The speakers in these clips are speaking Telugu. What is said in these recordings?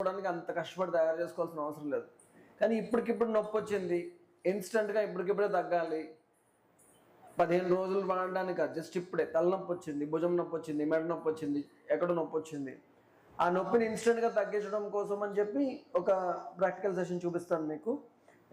చేసుకోవడానికి అంత కష్టపడి తయారు చేసుకోవాల్సిన అవసరం లేదు. కానీ ఇప్పటికిప్పుడు నొప్పి వచ్చింది. ఇన్స్టెంట్గా ఇప్పటికిప్పుడే తగ్గాలి. పదిహేను రోజులు వాడడానికి జస్ట్ ఇప్పుడే. తలనొప్పి వచ్చింది భుజం నొప్పి వచ్చింది మెడ నొప్పి వచ్చింది ఎక్కడ నొప్పి వచ్చింది. ఆ నొప్పిని ఇన్స్టెంట్గా తగ్గించడం కోసం అని చెప్పి ఒక ప్రాక్టికల్ సెషన్ చూపిస్తాను మీకు.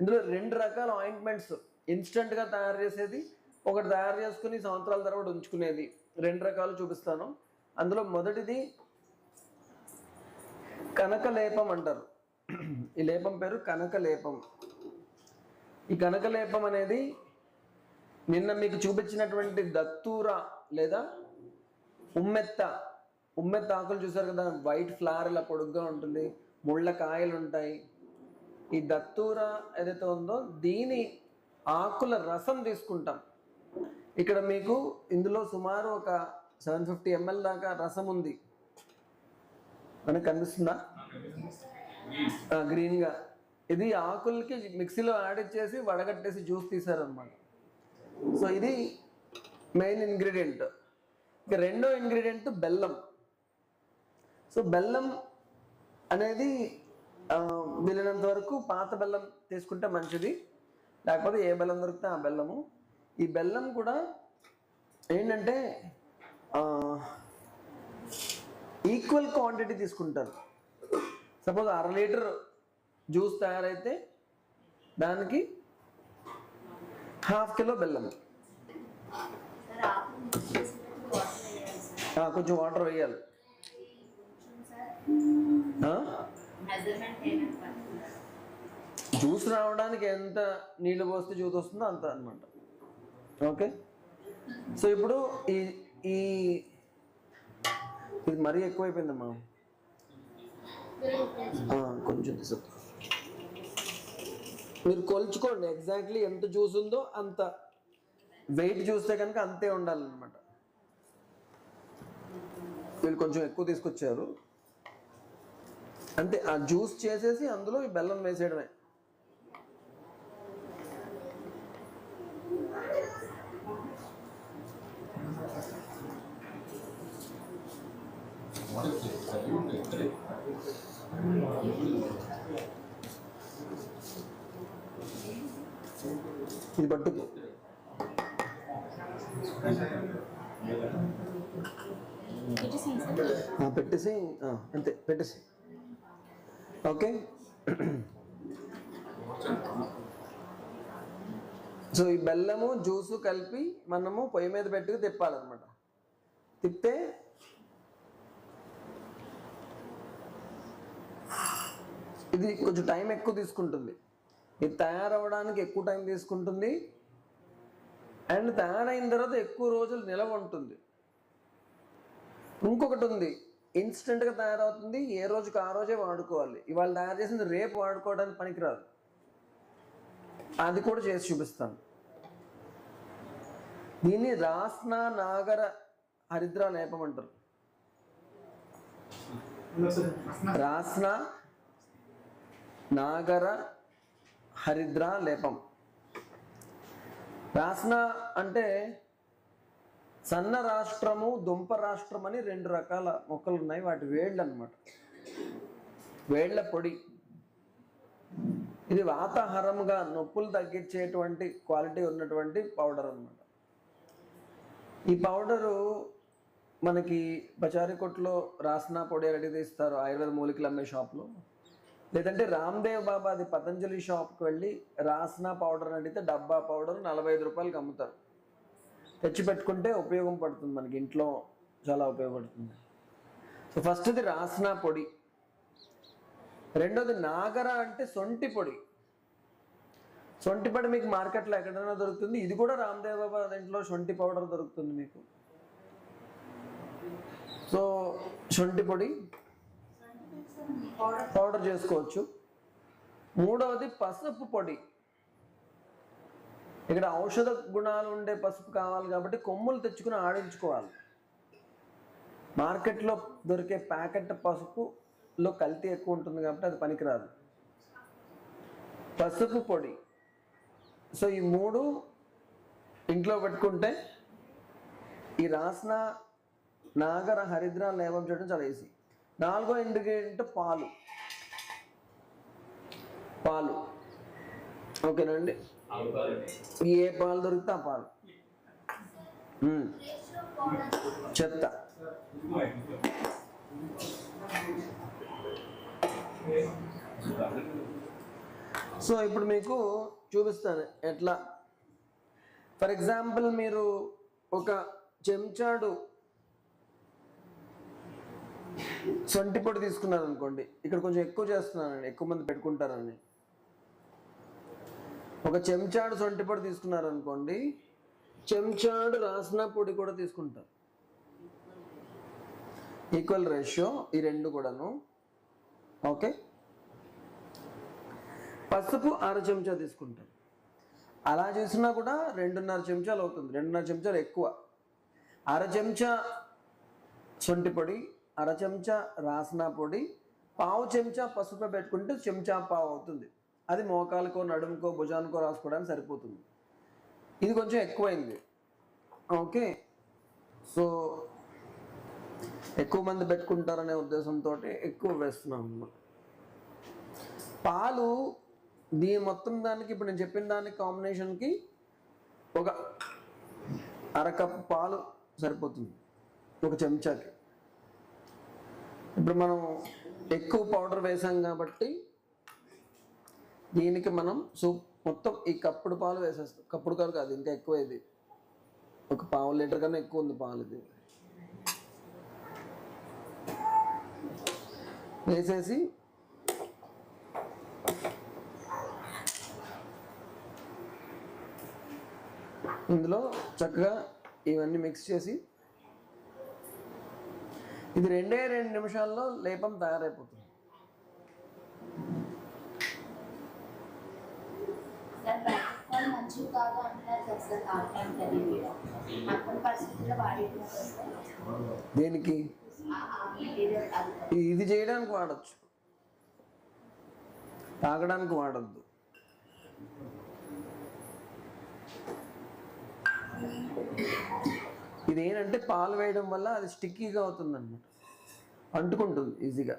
ఇందులో రెండు రకాల ఆయింట్మెంట్స్ ఇన్స్టెంట్గా తయారు చేసేది ఒకటి తయారు చేసుకుని సంవత్సరాల తర్వాత ఉంచుకునేది. రెండు రకాలు చూపిస్తాను. అందులో మొదటిది కనక లేపం అంటారు. ఈ లేపం పేరు కనక లేపం ఈ కనక లేపం అనేది నిన్న మీకు చూపించినటువంటి దత్తూర లేదా ఉమ్మెత్త. ఉమ్మెత్త ఆకులు చూసారు కదా? వైట్ ఫ్లవర్ ఇలా పొడుగ్గా ఉంటుంది. ముళ్ళ కాయలు ఉంటాయి. ఈ దత్తూర ఏదైతే ఉందో దీని ఆకుల రసం తీసుకుంటాం. ఇక్కడ మీకు ఇందులో సుమారు ఒక సెవెన్ ఫిఫ్టీ ఎంఎల్ దాకా రసం ఉంది. మనకు కనిపిస్తుందా? గ్రీన్గా. ఇది ఆకులకి మిక్సీలో యాడ్ చేసి వడగట్టేసి జ్యూస్ తీసారనమాట సో ఇది మెయిన్ ఇంగ్రీడియంట్. ఇక రెండో ఇంగ్రీడియంట్ బెల్లం. సో బెల్లం అనేది వీలైనంత వరకు పాత బెల్లం తీసుకుంటే మంచిది. లేకపోతే ఏ బెల్లం దొరికితే ఆ బెల్లము. ఈ బెల్లం కూడా ఏంటంటే ఈక్వల్ క్వాంటిటీ తీసుకుంటారు. సపోజ్ అర లీటర్ జ్యూస్ తయారైతే దానికి హాఫ్ కిలో బెల్లం. కొంచెం వాటర్ వేయాలి. జ్యూస్ రావడానికి ఎంత నీళ్ళు పోస్తే జ్యూస్ వస్తుందో అంత అనమాట ఓకే? సో ఇప్పుడు ఈ ఈ ఇది మరీ ఎక్కువైపోయిందమ్మా. కొంచెం మీరు కొలుచుకోండి ఎగ్జాక్ట్లీ ఎంత జ్యూస్ ఉందో అంత. వెయిట్ చూస్తే కనుక అంతే ఉండాలన్నమాట. వీళ్ళు కొంచెం ఎక్కువ తీసుకొచ్చారు. అంతే ఆ జ్యూస్ చేసేసి అందులో ఈ బెల్లం వేసేయడమే. ఇది పట్టుకో. పెట్టేసి అంతే పెట్టేసి. ఓకే? సో ఈ బెల్లము జ్యూసు కలిపి మనము పొయ్యి మీద పెట్టుకు తిప్పాలన్నమాట. తిప్పితే ఇది కొంచెం టైం ఎక్కువ తీసుకుంటుంది. ఇది తయారవడానికి ఎక్కువ టైం తీసుకుంటుంది. అండ్ తయారైన తర్వాత ఎక్కువ రోజులు నిలవ ఉంటుంది. ఇంకొకటి ఉంది. ఇన్స్టెంట్గా తయారవుతుంది. ఏ రోజుకి ఆ రోజే వాడుకోవాలి. ఇవాళ తయారు చేసింది రేపు వాడుకోవడానికి పనికిరాదు. అది కూడా చేసి చూపిస్తాను. దీన్ని రాస్నా నాగర హరిద్ర లేపం అంటారు రాస్నా నాగర హరిద్ర లేపం. రాస్నా అంటే సన్న రాష్ట్రము దుంప రాష్ట్రం అని రెండు రకాల మొక్కలు ఉన్నాయి. వాటి వేళ్ళు అనమాట వేళ్ళ పొడి. ఇది వాతాహారముగా నొప్పులు తగ్గించేటువంటి క్వాలిటీ ఉన్నటువంటి పౌడర్ అనమాట ఈ పౌడరు మనకి బచారీ కొట్లో రాసిన పొడి రెడీ తీస్తారు? ఆయుర్వేద మూలికలు అమ్మే షాప్లో. లేదంటే రామ్దేవ్ బాబా అది పతంజలి షాప్కి వెళ్ళి రాసిన పౌడర్ అడిగితే డబ్బా పౌడర్ నలభై ఐదు రూపాయలకి అమ్ముతారు. తెచ్చి పెట్టుకుంటే ఉపయోగం పడుతుంది మనకి ఇంట్లో చాలా ఉపయోగపడుతుంది. సో ఫస్ట్ది రాసిన పొడి. రెండోది నాగర అంటే సొంటి పొడి. సొంటి పొడి మీకు మార్కెట్లో ఎక్కడైనా దొరుకుతుంది. ఇది కూడా రామ్దేవ్ బాబా ఇంట్లో శొంఠి పౌడర్ దొరుకుతుంది మీకు. సో సొంటి పొడి. పౌడర్ పౌడర్ చేసుకోవచ్చు. మూడవది పసుపు పొడి. ఇక్కడ ఔషధ గుణాలు ఉండే పసుపు కావాలి కాబట్టి కొమ్ములు తెచ్చుకుని ఆడించుకోవాలి. మార్కెట్లో దొరికే ప్యాకెట్ పసుపులో కల్తీ ఎక్కువ ఉంటుంది కాబట్టి అది పనికిరాదు. పసుపు పొడి. సో ఈ మూడు ఇంట్లో పెట్టుకుంటే ఈ రాసిన నాగర హరిద్ర లేవం చేయడం చాలా ఈజీ నాలుగో ఇంగ్రీడియంట్ పాలు. పాలు. ఓకేనండి? ఏ పాలు దొరికితే ఆ పాలు. చెత్త. సో ఇప్పుడు మీకు చూపిస్తాను ఎట్లా. ఫర్ ఎగ్జాంపుల్ మీరు ఒక చెంచాడు సొంటి పొడి తీసుకున్నారు అనుకోండి. ఇక్కడ కొంచెం ఎక్కువ చేస్తున్నానండి. ఎక్కువ మంది పెట్టుకుంటారని. ఒక చెంచాడు సొంటి పొడి తీసుకున్నారు అనుకోండి. చెంచాడు రాసిన పొడి కూడా తీసుకుంటారు. ఈక్వల్ రేషియో ఈ రెండు కూడాను. ఓకే పసుపు అర చెంచా తీసుకుంటాం. అలా చేసినా కూడా రెండున్నర చెంచాలు అవుతుంది. రెండున్నర చెంచాలు ఎక్కువ. అర చెంచా సొంటి పొడి అర చెంచా రాసిన పొడి పావు చెంచా పసుపు పెట్టుకుంటే చెంచా పావు అవుతుంది. అది మోకాలకో నడుముకో భుజానికో రాసుకోవడానికి సరిపోతుంది. ఇది కొంచెం ఎక్కువైంది. ఓకే? సో ఎక్కువ మంది పెట్టుకుంటారనే ఉద్దేశంతో ఎక్కువ వేస్తున్నాం పాలు దీని మొత్తం దానికి ఇప్పుడు నేను చెప్పిన దానికి కాంబినేషన్కి ఒక అర కప్ పాలు సరిపోతుంది. ఒక చెంచాకి. ఇప్పుడు మనం ఎక్కువ పౌడర్ వేసాం కాబట్టి దీనికి మనం సూప్ మొత్తం ఈ కప్పుడు పాలు వేసేస్తాం. కప్పుడు కాదు కాదు ఇంకా ఎక్కువ ఇది. ఒక పావు లీటర్ కన్నా ఎక్కువ ఉంది పాలు ఇది. వేసేసి ఇందులో చక్కగా ఇవన్నీ మిక్స్ చేసి ఇది రెండే రెండు నిమిషాల్లో లేపం తయారైపోతుంది. దేనికి? ఇది చేయడానికి వాడచ్చు. తాగడానికి వాడద్దు. ఇది ఏంటంటే పాలు వేయడం వల్ల అది స్టిక్కీగా అవుతుంది అనమాట అంటుకుంటుంది ఈజీగా.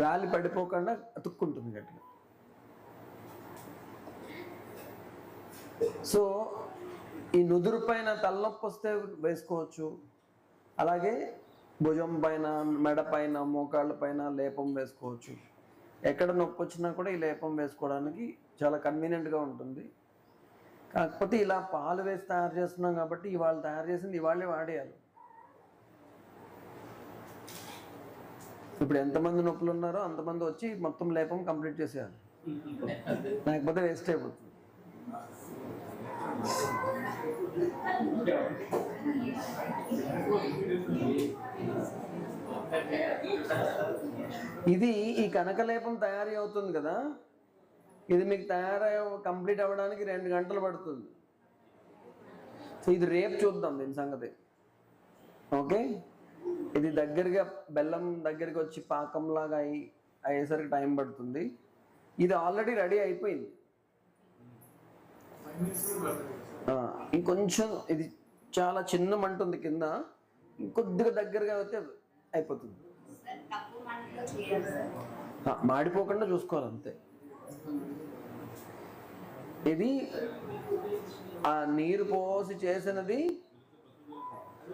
గాలి పడిపోకుండా అతుక్కుంటుంది గట్టిగా. సో ఈ నుదురు పైన తలనొప్పి వస్తే వేసుకోవచ్చు. అలాగే భుజం పైన మెడ పైన మోకాళ్ళ పైన లేపం వేసుకోవచ్చు. ఎక్కడ నొప్పి వచ్చినా కూడా ఈ లేపం వేసుకోవడానికి చాలా కన్వీనియంట్గా ఉంటుంది. కాకపోతే ఇలా పాలు వేసి తయారు చేస్తున్నాం కాబట్టి ఇవాళ తయారు చేసింది ఇవాళే వాడేయాలి. ఇప్పుడు ఎంతమంది నొప్పులు ఉన్నారో అంతమంది వచ్చి మొత్తం లేపం కంప్లీట్ చేసేయాలి. లేకపోతే వేస్ట్ అయిపోతుంది. ఇది ఈ కనకలేపం తయారీ అవుతుంది కదా? ఇది మీకు తయారై కంప్లీట్ అవ్వడానికి రెండు గంటలు పడుతుంది. సో ఇది రేపు చూద్దాం దీని సంగతి. ఓకే? ఇది దగ్గరగా బెల్లం దగ్గరికి వచ్చి పాకంలాగా అయి అయ్యేసరికి టైం పడుతుంది. ఇది ఆల్రెడీ రెడీ అయిపోయింది. ఆ, ఇంకొంచెం ఇది చాలా చిన్న మంట ఉంది కింద. ఇంకొద్దిగా దగ్గరగా అయితే అయిపోతుంది. సార్ తక్కువ మంటలో చేయాలి సార్. ఆ, మాడిపోకుండా చూసుకోవాలి అంతే ఇది ఆ నీరు పోసి చేసినది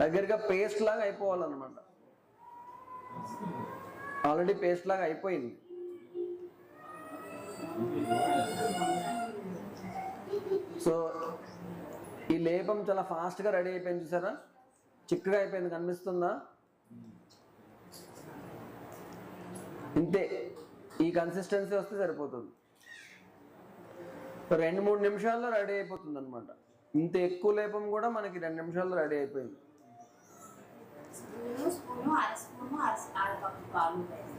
దగ్గరగా పేస్ట్ లాగా అయిపోవాలన్నమాట. ఆల్రెడీ పేస్ట్ లాగా అయిపోయింది. సో ఈ లేపం చాలా ఫాస్ట్గా రెడీ అయిపోయింది చూసారా? చిక్కగా అయిపోయింది కనిపిస్తుందా? ఇంతే. ఈ కన్సిస్టెన్సీ వస్తే సరిపోతుంది. ఒక రెండు మూడు నిమిషాల్లో రెడీ అయిపోతుంది అనమాట ఇంత ఎక్కువ లేపం కూడా మనకి రెండు నిమిషాల్లో రెడీ అయిపోయింది.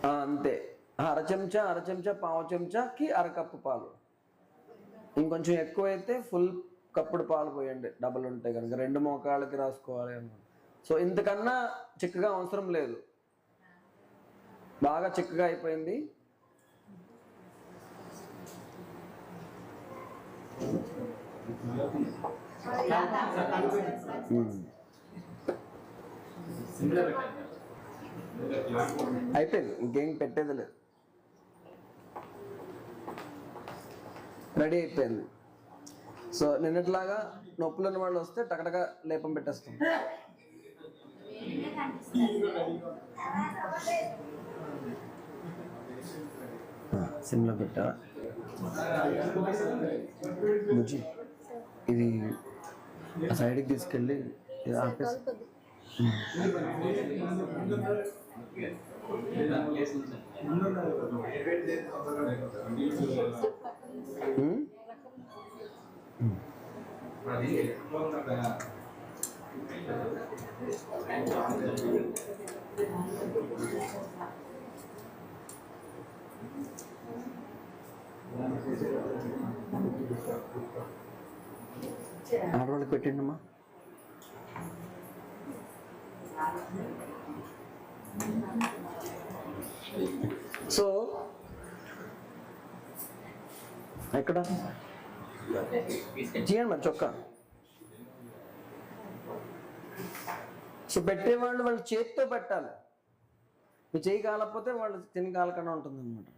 అంతే. అర చెంచా అర చెంచా పావు చెంచాకి అర కప్పు పాలు. ఇంకొంచెం ఎక్కువ అయితే ఫుల్ కప్పుడు పాలు పోయండి. డబుల్ ఉంటాయి కనుక రెండు మోకాళ్ళకి రాసుకోవాలి అన్నమాట. సో ఇంతకన్నా చిక్కగా అవసరం లేదు. బాగా చిక్కగా అయిపోయింది. అయిపోయింది. ఇంకేం పెట్టేది లేదు. రెడీ అయిపోయింది. సో నిన్నట్లాగా నొప్పులు ఉన్న వాళ్ళు వస్తే టకటక లేపం పెట్టేస్తాం. సిమ్లో పెట్టా బుజ్జి ఇది ఆ సైడ్కి తీసుకెళ్ళి ఇది ఆపేసి ఉమ్? ఆడవాళ్ళకి పెట్టండి అమ్మా సో ఎక్కడ? చేయండి మరి చొక్కా. సో పెట్టేవాళ్ళు వాళ్ళ చేతితో పెట్టాలి. మీ చేయి కాలకపోతే వాళ్ళు తిని కాలకుండా ఉంటుంది అనమాట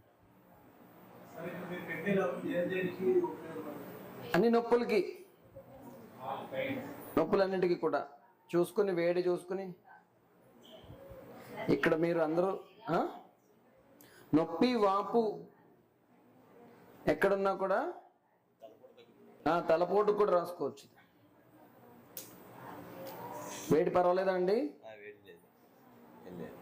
అన్ని నొప్పులకి. నొప్పులన్నింటికి కూడా. చూసుకుని వేడి చూసుకుని. ఇక్కడ మీరు అందరూ? నొప్పి వాపు ఎక్కడున్నా కూడా తలపోటు కూడా రాసుకోవచ్చు. వేడి పర్వాలేదా అండి వేడి లేదు ఏం లేదు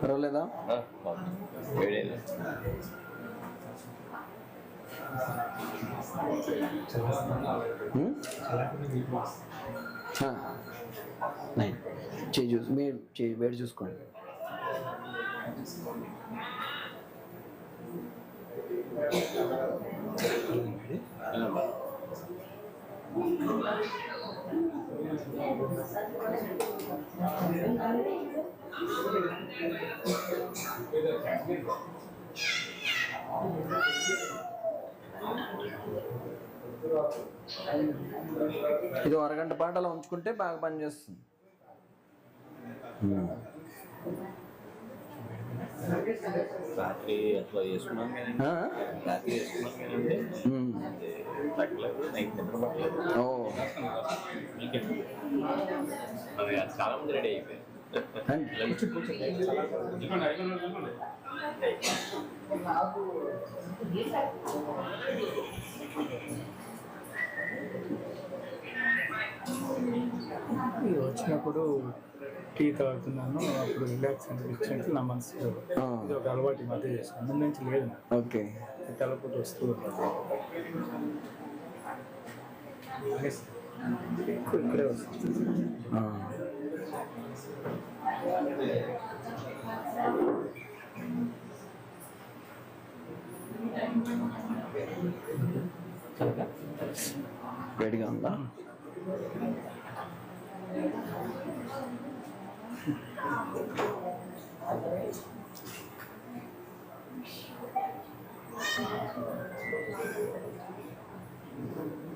పర్వాలేదా ఆ, బాగుంది. వేడి లేదు ఉం? ఆ. నైన్ చేయి చూసి మీరు చేయి వేడి చూసుకోండి ఇది అరగంట పాటు అలా ఉంచుకుంటే బాగా పనిచేస్తుంది. రాత్రి అట్లా చేసుకున్నాం? రాత్రి చేసుకున్నాం చాలా మంది రెడీ అయిపోయారు. వచ్చినప్పుడు టీ తాగుతున్నాను అప్పుడు రిలాక్స్ అనిపించినట్టు నా మనసు ఆ. ఇది ఒక అలవాటు మధ్య చేశాను. ముందు నుంచి లేదు. ఓకే. తలపోటు వస్తూ ఉంటుంది ఇక్కడే వస్తుంది. ఆ. వేడిగా ఉందా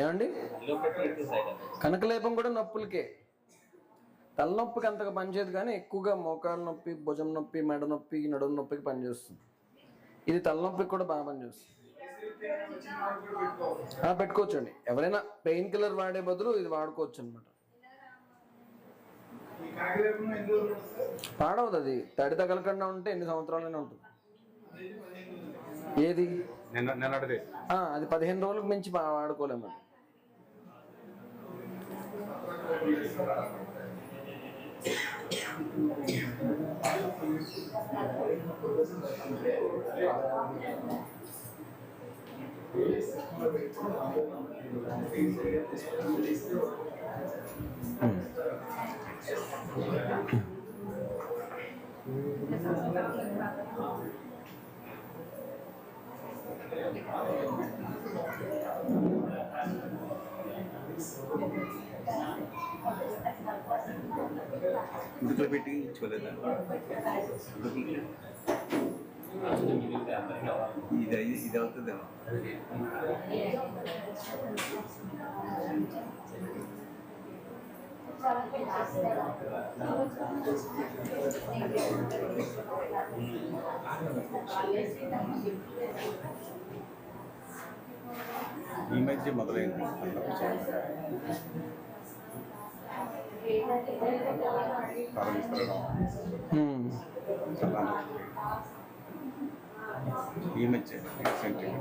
ఏమండి? కనకలేపం కూడా నొప్పులకే. తలనొప్పికి అంతగా పనిచేయదు కానీ ఎక్కువగా మోకాలు నొప్పి భుజం నొప్పి మెడ నొప్పి నడుము నొప్పికి పనిచేస్తుంది ఇది తలనొప్పికి కూడా బాగా పనిచేస్తుంది ఆ, పెట్టుకోవచ్చండి. ఎవరైనా పెయిన్ కిల్లర్ వాడే బదులు ఇది వాడుకోవచ్చు అనమాట పాడవదు అది. తడి తగలకుండా ఉంటే ఎన్ని సంవత్సరాలైనా ఉంటుంది. ఏది? నిన్న నిన్నటిది ఆ, అది పదిహేను రోజులకు మించి వాడుకోలేము అది. दुर्गा बेटी छोले था इधर इधर तो देवा ఈ మధ్య మొదలైంది ప్రారంభిస్తారు ఈ మధ్య రీసెంట్గా